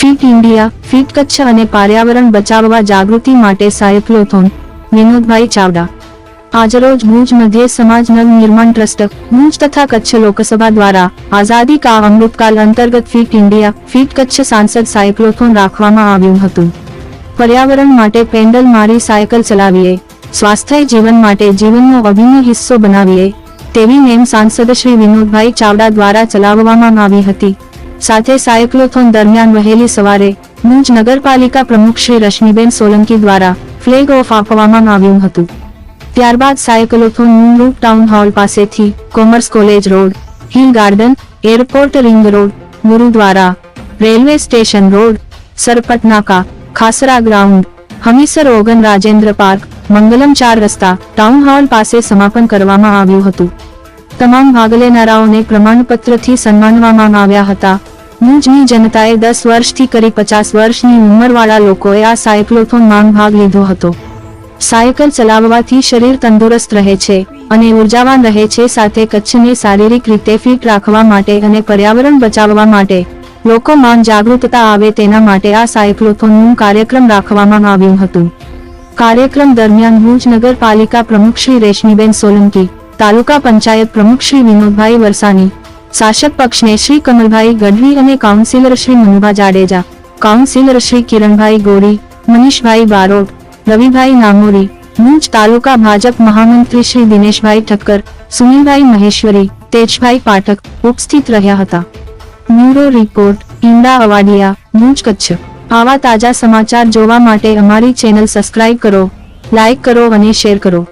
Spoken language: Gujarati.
ફિટ ઇન્ડિયા, ફિટ કચ્છ અને પર્યાવરણ બચાવવા જાગૃતિ માટે સાયક્લોથોન, વિનોદભાઈ ચાવડા. આજરોજ ભુજ મધ્ય સમાજ નવ નિર્માણ ટ્રસ્ટ, ભુજ તથા કચ્છ લોકસભા દ્વારા આઝાદી કા અમૃતકાલ અંતર્ગત ફિટ ઇન્ડિયા, ફિટ કચ્છ સાંસદ સાયક્લોથોન રાખવામાં આવ્યું હતું. પર્યાવરણ માટે પેન્ડલ મારી સાયકલ ચલાવીએ, સ્વાસ્થ્ય જીવન માટે જીવનનો અભિન્ન હિસ્સો બનાવીએ, તેવી નેમ સાંસદ શ્રી વિનોદભાઈ ચાવડા દ્વારા ચલાવવામાં આવી હતી. સાથે સાયક્લોથોન દરમિયાન વહેલી સવારે ભુજ નગરપાલિકા પ્રમુખ શ્રી રશ્મિબેન સોલંકી દ્વારા ફ્લેગ ઓફ આપવામાં આવ્યું હતું. ત્યારબાદ સાયકલોથોન ન્યૂ ટાઉન હોલ પાસેથી commerce college road, hill garden, airport ring road, gurudwara, railway station road, Sarpat Naka, Khasra ground, Hamisar Ogan Rajendra park, Mangalam ચાર રસ્તા ટાઉન હોલ પાસે સમાપન કરવામાં આવ્યું હતું. તમામ ભાગ લેનારાઓને પ્રમાણપત્રથી સન્માનવામાં આવ્યા હતા. ભુજની જનતાએ દસ વર્ષથી કરી પચાસ વર્ષની ઉંમરવાળા લોકોએ આ સાયક્લોથોનમાં ભાગ લીધો હતો. સાયકલ ચલાવવાથી શરીર તંદુરસ્ત રહે છે અને ઉર્જાવાન રહે છે, સાથે કચ્છને શારીરિક રીતે ફિટ રાખવા માટે અને પર્યાવરણ બચાવવા માટે. લોકોમાં જાગૃતતા આવે તેના માટે આ સાયક્લોથોનનું કાર્યક્રમ રાખવામાં આવ્યું હતું. કાર્યક્રમ દરમિયાન ભુજ નગરપાલિકા પ્રમુખ શ્રી રેશમીબેન સોલંકી તાલુકા પંચાયત પ્રમુખ શ્રી વિનોદભાઈ વરસાની શાસક પક્ષને શ્રી કમલભાઈ ગઢવી અને કાઉન્સિલર શ્રી મનુભા જાડેજા, કાઉન્સિલર શ્રી કિરણભાઈ ગોરી, મનીષભાઈ બારોટ, રવિભાઈ નામોરી ભુજ તાલુકા ભાજપ મહામંત્રી શ્રી દિનેશભાઈ ઠક્કર, સુનિલભાઈ મહેશ્વરી, તેજભાઈ પાઠક ઉપસ્થિત રહ્યા હતા. બ્યુરો રિપોર્ટ, ઈંડા અવાડિયા ભુજ કચ્છ. આવા તાજા સમાચાર જોવા માટે અમારી ચેનલ સબસ્ક્રાઇબ કરો, લાઇક કરો અને શેર કરો.